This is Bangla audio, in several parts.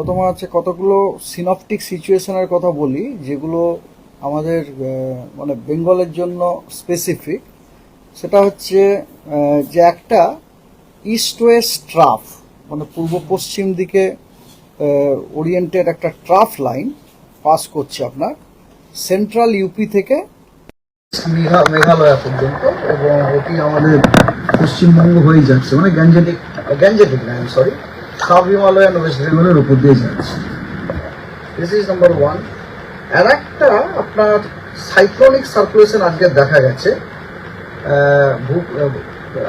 প্রথমে হচ্ছে কতগুলো সিনপটিক সিচুয়েশনের কথা বলি, যেগুলো আমাদের মানে বেঙ্গলের জন্য স্পেসিফিক সেটা হচ্ছে যে একটা ইস্ট ওয়েস্ট ট্রাফ মানে পূর্ব পশ্চিম দিকে ওরিয়েন্টেড একটা ট্রাফ লাইন পাস করছে আপনার। সেন্ট্রাল ইউপি থেকে মেঘা- মেঘালয় পর্যন্ত, এবং এটি আমাদের পশ্চিমবঙ্গ হয়ে যাচ্ছে মানে গ্যাঞ্জেটিক গ্যাঞ্জেটিক না সরি সাব হিমালয়ান ওয়েস্ট বেঙ্গলের উপর দিয়ে যাচ্ছে। দিস ইজ নাম্বার ওয়ান আর একটা আপনার সাইক্লোনিক সার্কুলেশন আজকে দেখা গেছে।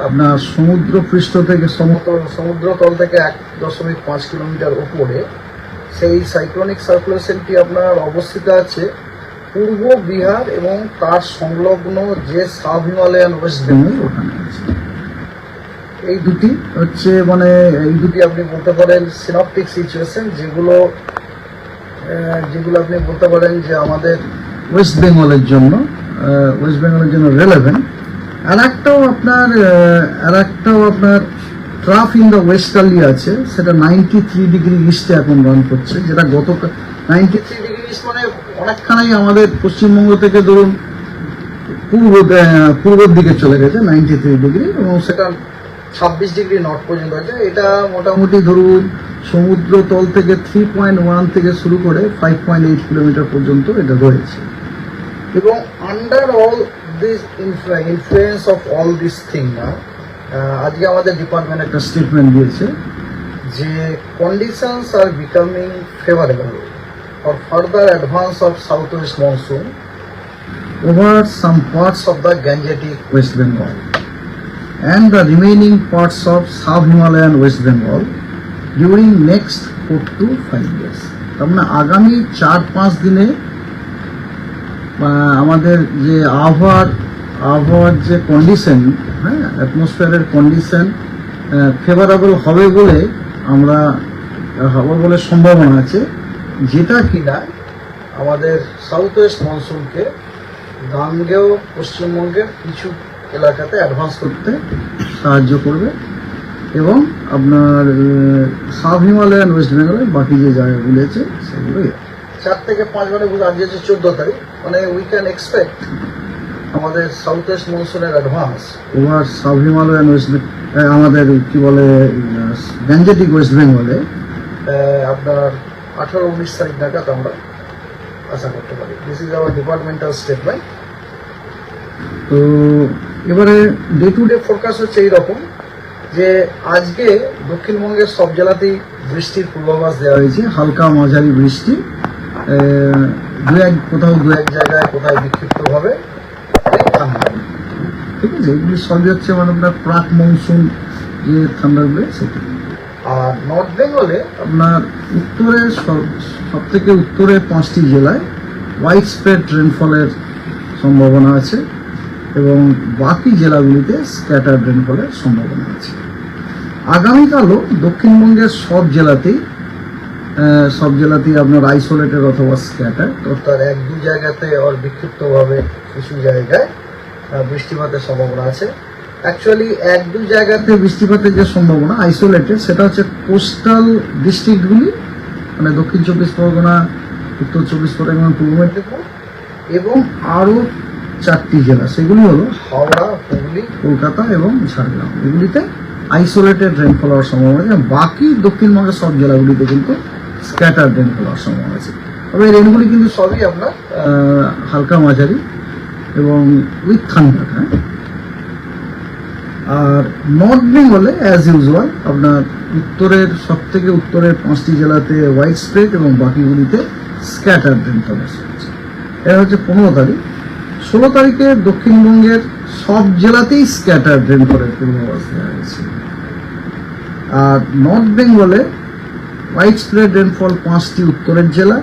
আপনার সমুদ্র পৃষ্ঠ থেকে সমতল, সমুদ্রতল থেকে এক দশমিক পাঁচ কিলোমিটার উপরে সেই সাইক্লোনিক সার্কুলেশনটি আপনার অবস্থিত আছে পূর্ব বিহার এবং তার সংলগ্ন যে সাব হিমালয়ান ওয়েস্ট বেঙ্গল ওখানে। এই দুটি হচ্ছে মানে এই দুটি আপনি বলতে পারেন সিনপটিক সিচুয়েশন যেগুলো যেগুলো আপনি বলতে পারেন যে আমাদের ওয়েস্ট বেঙ্গলের জন্য ওয়েস্ট বেঙ্গলের জন্য রেলেভেন্ট আর একটাও আপনার আর একটাও আপনার ট্রাফ ইন দ্য ওয়েস্টার্লি আছে, সেটা নাইনটি থ্রি ডিগ্রি ইস্টে এখন রান করছে, যেটা গত নাইনটি থ্রি ডিগ্রি ইস্ট মানে অনেকখানি আমাদের পশ্চিমবঙ্গ থেকে ধরুন পূর্ব পূর্বের দিকে চলে গেছে নাইনটি থ্রি ডিগ্রি এবং সেটা ছাব্বিশ ডিগ্রি নর্থ পর্যন্ত আছে। এটা মোটামুটি ধরুন সমুদ্র তল থেকে থ্রি পয়েন্ট ওয়ান থেকে শুরু করে ফাইভ পয়েন্ট এইট কিলোমিটার পর্যন্ত এটা রয়েছে। এবং under all this influence of all this thing না আজকে আমাদের ডিপার্টমেন্ট একটা স্টেটমেন্ট দিয়েছে যে conditions are becoming favourable for further advance of south west monsoon over some parts of the Gangetic West Bengal and the remaining parts of sub-Himalayan West Bengal during next 4 to 5 years. তার মানে আগামী চার পাঁচ দিনে আমাদের যে আবহাওয়ার আবহাওয়ার যে কন্ডিশন হ্যাঁ অ্যাটমসফিয়ারের কন্ডিশন ফেভারেবল হবে বলে আমরা হবে বলে সম্ভাবনা আছে যেটা কিনা আমাদের সাউথ ওয়েস্ট মনসুনকে গাঙ্গেয় পশ্চিমবঙ্গের কিছু এলাকাতে অ্যাডভান্স করতে সাহায্য করবে এবং আপনার সাব হিমালয়ান ওয়েস্ট বেঙ্গলের বাকি যে জায়গাগুলো আছে সেগুলোই চার থেকে পাঁচ মানে আজকে হচ্ছে চোদ্দ তারিখ মানে উই ক্যান এক্সপেক্ট আমাদের south west মনসুনের advance over sub Himalayan west আমাদের কি বলে গ্যাঞ্জেটিক ওয়েস্ট বেঙ্গলে আপনার আঠারো উনিশ তারিখ নাগাদ আমরা আশা করতে পারি। This is our departmental statement তো এবারে ডে টু ডে ফোরকাস্ট হচ্ছে এইরকম যে আজকে দক্ষিণবঙ্গের সব জেলাতেই বৃষ্টির পূর্বাভাস দেওয়া হয়েছে, হালকা মাঝারি বৃষ্টি। দু এক, কোথাও দু এক জায়গায় কোথায় বিক্ষিপ্তভাবে ঠিক আছে, এগুলি সবই হচ্ছে মানে আপনার প্রাক মনসুন যে ঠান্ডাগুলো, সেটা। আর নর্থ বেঙ্গলে আপনার উত্তরে সব থেকে উত্তরে পাঁচটি জেলায় হোয়াইট স্প্রেড রেনফলের সম্ভাবনা আছে। এবং বাকি জেলাগুলিতে স্ক্যাটার রেনফলের সম্ভাবনা আছে। আগামীকালও দক্ষিণবঙ্গের সব জেলাতেই সব জেলাতেই আপনার আইসোলেটেড অথবা স্ক্যাটার তার এক দু জায়গাতে আর বিক্ষিপ্তভাবে কিছু জায়গায় বৃষ্টিপাতের সম্ভাবনা আছে। অ্যাকচুয়ালি এক দু জায়গাতে বৃষ্টিপাতের যে সম্ভাবনা আইসোলেটেড সেটা হচ্ছে কোস্টাল ডিস্ট্রিক্টগুলি মানে দক্ষিণ চব্বিশ পরগনা, উত্তর চব্বিশ পরগনা, পূর্ব মেদিনীপুর, এবং আরও চারটি জেলা সেগুলি হলো হাওড়া হুগলি কলকাতা এবং ঝাড়গ্রাম। এগুলিতে আইসোলেটেড রেনফল হওয়ার সম্ভাবনা আছে। বাকি দক্ষিণবঙ্গের সব জেলাগুলিতে কিন্তু স্ক্যাটার রেনফল হওয়ার সম্ভাবনা আছে। তবে এই রেনগুলি কিন্তু সবই আপনার? হালকা মাঝারি এবং উইথ থান্ডার হ্যাঁ? আর নর্থ বেঙ্গলে অ্যাজ ইউজুয়াল আপনার উত্তরের সব থেকে উত্তরের পাঁচটি জেলাতে হোয়াইট স্প্রেড এবং বাকিগুলিতে স্ক্যাটার রেনফল হচ্ছে। এটা হচ্ছে পনেরো তারিখ। ষোলো তারিখে দক্ষিণবঙ্গের সব জেলাতেই স্ক্যাটার রেনফলের পূর্বাভাস দেওয়া হয়েছে আর নর্থ বেঙ্গলে হোয়াইট স্প্রেড রেনফল পাঁচটি উত্তরের জেলা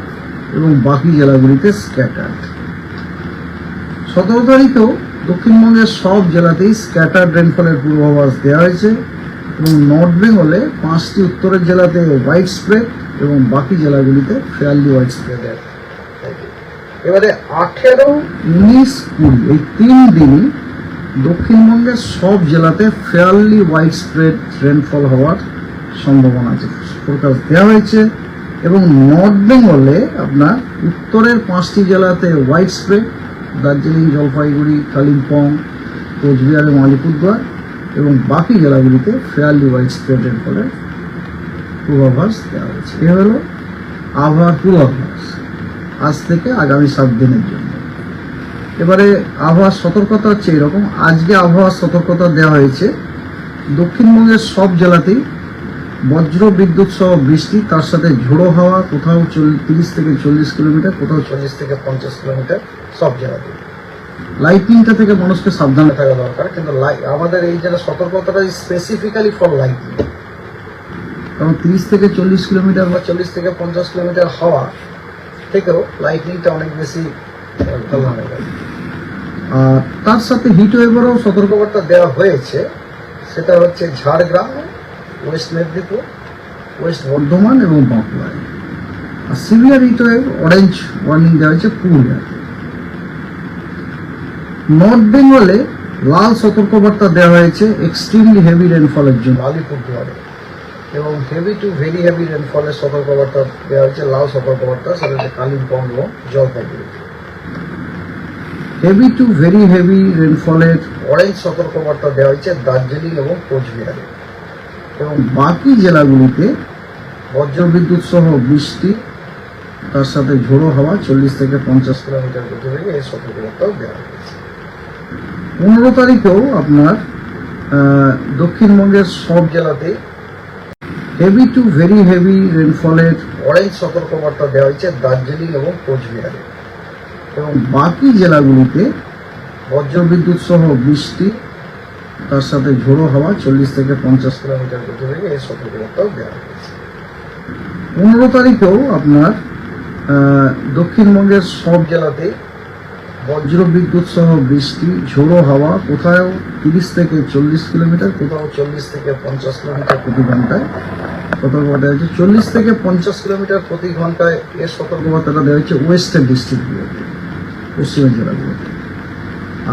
এবং বাকি জেলাগুলিতে স্ক্যাটার্ড সতেরো তারিখেও দক্ষিণবঙ্গের সব জেলাতেই স্ক্যাটার্ড রেনফলের পূর্বাভাস দেওয়া হয়েছে এবং নর্থ বেঙ্গলে পাঁচটি উত্তরের জেলাতে হোয়াইট স্প্রেড এবং বাকি জেলাগুলিতে ফেয়ারলি হোয়াইট স্প্রেড এবারে আঠেরো উনিশ কুড়ি এই তিন দিনই দক্ষিণবঙ্গের সব জেলাতে ফেয়ারলি ওয়াইড স্প্রেড রেনফল হওয়ার সম্ভাবনা আছে। ফোরকাস্ট দেওয়া হয়েছে এবং নর্থ বেঙ্গলে আপনার উত্তরের পাঁচটি জেলাতে ওয়াইড স্প্রেড দার্জিলিং, জলপাইগুড়ি, কালিম্পং, কোচবিহার এবং আলিপুরদুয়ার এবং বাকি জেলাগুলিতে ফেয়ারলি ওয়াইড স্প্রেডের ফলে পূর্বাভাস দেওয়া হয়েছে। এ হলো আবহাওয়ার পূর্বাভাস। আজ থেকে আগামী সাত দিনের জন্য। এবারে আবহাওয়ার সতর্কতা হচ্ছে এরকম। আজকে আবহাওয়ার সতর্কতা দেওয়া হয়েছে। দক্ষিণবঙ্গের সব জেলাতেই বজ্র বিদ্যুৎ সহ বৃষ্টি, তার সাথে ঝোড়ো হাওয়া, কোথাও তিরিশ থেকে চল্লিশ কিলোমিটার, কোথাও চল্লিশ থেকে পঞ্চাশ কিলোমিটার সব জেলাতে লাইটিংটা থেকে মানুষকে সাবধানে থাকা দরকার, কিন্তু আমাদের এই জেলা সতর্কতাটা স্পেসিফিক্যালি ফর লাইটিং কারণ তিরিশ থেকে চল্লিশ কিলোমিটার বা চল্লিশ থেকে পঞ্চাশ কিলোমিটার হাওয়া থেকেও লাইটিংটা অনেক বেশি আর তার সাথে হিট ওয়েভেরও সতর্কবার্তা দেওয়া হয়েছে। সেটা হচ্ছে ঝাড়গ্রাম ওয়েস্ট মেদিনীপুর ওয়েস্ট বর্ধমান এবং বাঁকুড়ায় আর severe heat wave orange warning দেওয়া হয়েছে পুরুলিয়াতে নর্থ বেঙ্গলে লাল সতর্কবার্তা দেওয়া হয়েছে এক্সট্রিমলি হেভি রেনফলের জন্য। আলিপুরদুয়ারে এবং হেভি টু ভেরি হেভি রেনফলের সতর্কবার্তা দেওয়া হয়েছে লাল সতর্কবার্তা সেটা হচ্ছে কালিম্পং এবং Jalpaiguri. Heavy to very heavy রেনফলের orange সতর্কবার্তা দেওয়া হয়েছে দার্জিলিং এবং কোচবিহারে। এবং বাকি জেলাগুলিতে বজ্রবিদ্যুৎ সহ বৃষ্টি তার সাথে ঝোড়ো হাওয়া চল্লিশ থেকে পঞ্চাশ কিলোমিটার গতিবেগে এই সতর্কবার্তাও দেওয়া হয়েছে। পনেরো তারিখেও আপনার দক্ষিণবঙ্গের সব জেলাতেই হেভি টু ভেরি হেভি রেনফলের অরেঞ্জ সতর্কবার্তা দেওয়া হয়েছে দার্জিলিং এবং কোচবিহারে। এবং বাকি জেলাগুলিতে বজ্রবিদ্যুৎ সহ বৃষ্টি, তার সাথে ঝোড়ো হাওয়া চল্লিশ থেকে পঞ্চাশ কিলোমিটার গতিবেগে এই সতর্কবার্তাও দেওয়া হয়েছে। পনেরো তারিখেও আপনার দক্ষিণবঙ্গের সব জেলাতেই বজ্র বিদ্যুৎ সহ বৃষ্টি, ঝোড়ো হাওয়া কোথাও তিরিশ থেকে চল্লিশ কিলোমিটার, কোথাও চল্লিশ থেকে পঞ্চাশ কিলোমিটার প্রতি ঘন্টায় সতর্কবার্তা দেওয়া হয়েছে। চল্লিশ থেকে পঞ্চাশ কিলোমিটার প্রতি ঘন্টায় এর সতর্কবার্তাটা দেওয়া হয়েছে ওয়েস্টার্ন ডিস্ট্রিক্টগুলোতে, পশ্চিমের জেলাগুলোতে।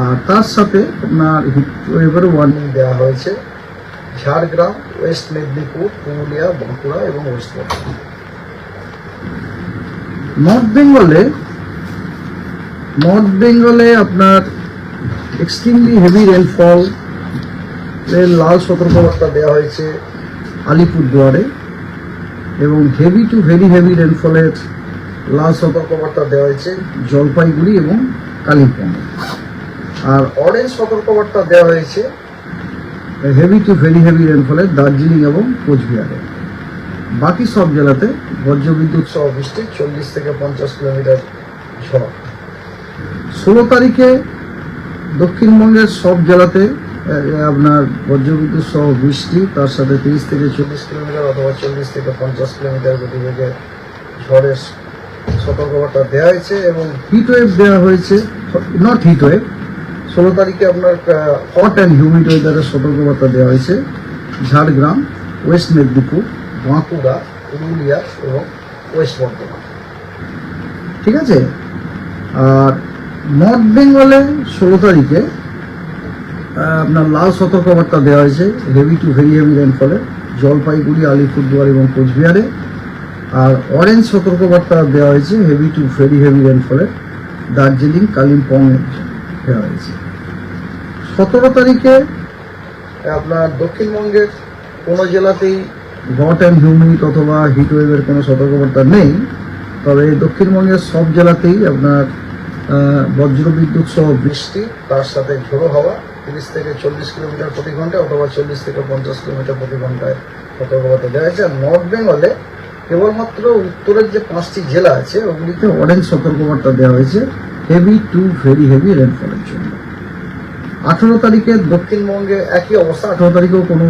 আর তার সাথে আপনার হিটওয়েভের ওয়ার্নিং দেওয়া হয়েছে, ঝাড়গ্রাম, ওয়েস্ট মেদিনীপুর, পুরুলিয়া, বাঁকুড়া এবং ওয়েস্ট নর্থ বেঙ্গলে নর্থ বেঙ্গলে আপনার এক্সট্রিমলি হেভি রেনফল এর লাল সতর্কবার্তা দেওয়া হয়েছে আলিপুরদুয়ারে এবং হেভি টু ভেরি হেভি রেনফলের লাল সতর্কবার্তা দেওয়া হয়েছে জলপাইগুড়ি এবং কালিম্পং আর অরেঞ্জ সতর্কবার্তা দেওয়া হয়েছে হেভি টু ভেরি হেভি রেনফলের দার্জিলিং এবং কোচবিহারে। বাকি সব জেলাতে বজ্রবিদ্যুৎ সহ বৃষ্টি চল্লিশ থেকে পঞ্চাশ কিলোমিটার ঝড়। ষোলো তারিখে দক্ষিণবঙ্গের সব জেলাতে আপনার বজ্রবিদ্যুৎ সহ বৃষ্টি, তার সাথে তিরিশ থেকে চল্লিশ কিলোমিটার অথবা চল্লিশ থেকে পঞ্চাশ কিলোমিটার গতিবেগে ঝড়ের সতর্কবার্তা দেওয়া হয়েছে এবং হিট ওয়েভ দেওয়া হয়েছে নট হিট ওয়েভ ষোলো তারিখে আপনার হট অ্যান্ড হিউমিড ওয়েদারের সতর্কবার্তা দেওয়া হয়েছে, ঝাড়গ্রাম, ওয়েস্ট মেদিনীপুর, বাঁকুড়া, পুরুলিয়া এবং ওয়েস্ট বর্ধমান। ঠিক আছে? আর নর্থ বেঙ্গলে ষোলো তারিখে আপনার লাল সতর্কবার্তা দেওয়া হয়েছে হেভি টু ভেরি হেভি রেনফলে জলপাইগুড়ি, আলিপুরদুয়ার এবং কোচবিহারে। আর অরেঞ্জ সতর্কবার্তা দেওয়া হয়েছে হেভি টু ভেরি হেভি রেনফলে দার্জিলিং কালিম্পং দেওয়া হয়েছে। সতেরো তারিখে, আপনার দক্ষিণবঙ্গের কোনো জেলাতেই হট অ্যান্ড হিউমিড অথবা হিট ওয়েভের কোনো সতর্কবার্তা নেই, তবে দক্ষিণবঙ্গের সব জেলাতেই আপনার বজ্রবিদ্যুৎ সহ বৃষ্টি, তার সাথে ঝোড়ো হাওয়া, তিরিশ থেকে চল্লিশ কিলোমিটার প্রতি ঘণ্টা অথবা চল্লিশ থেকে পঞ্চাশ কিলোমিটার প্রতি ঘন্টায় সতর্কবার্তা দেওয়া হয়েছে আর নর্থ বেঙ্গলে কেবলমাত্র উত্তরের যে পাঁচটি জেলা আছে, ওগুলিতে অরেঞ্জ সতর্কবার্তা দেওয়া হয়েছে। হেভি টু ভেরি হেভি রেনফলের জন্য। আঠেরো তারিখে দক্ষিণবঙ্গে একই অবস্থা। আঠেরো তারিখেও কোনো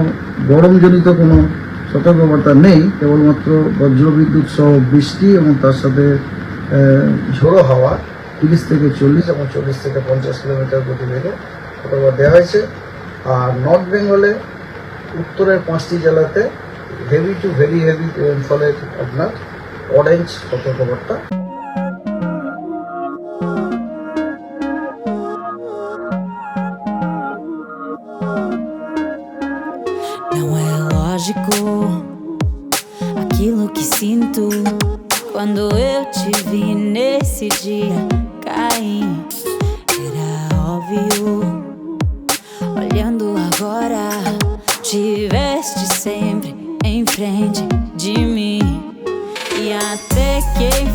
গরমজনিত কোনো সতর্কবার্তা নেই। কেবলমাত্র বজ্রবিদ্যুৎ সহ বৃষ্টি এবং তার সাথে ঝোড়ো হাওয়া। তিরিশ থেকে চল্লিশ এবং চল্লিশ থেকে পঞ্চাশ কিলোমিটার গতিবেগে সতর্কবার্তা দেওয়া হয়েছে আর নর্থ বেঙ্গলে উত্তরের পাঁচটি জেলাতে হেভি টু ভেরি হেভি রেনফলের আপনার অরেঞ্জ সতর্কবার্তা aquilo que sinto. Quando eu te vi nesse dia, caí. Era óbvio. Olhando agora, tiveste sempre em frente de mim. E até que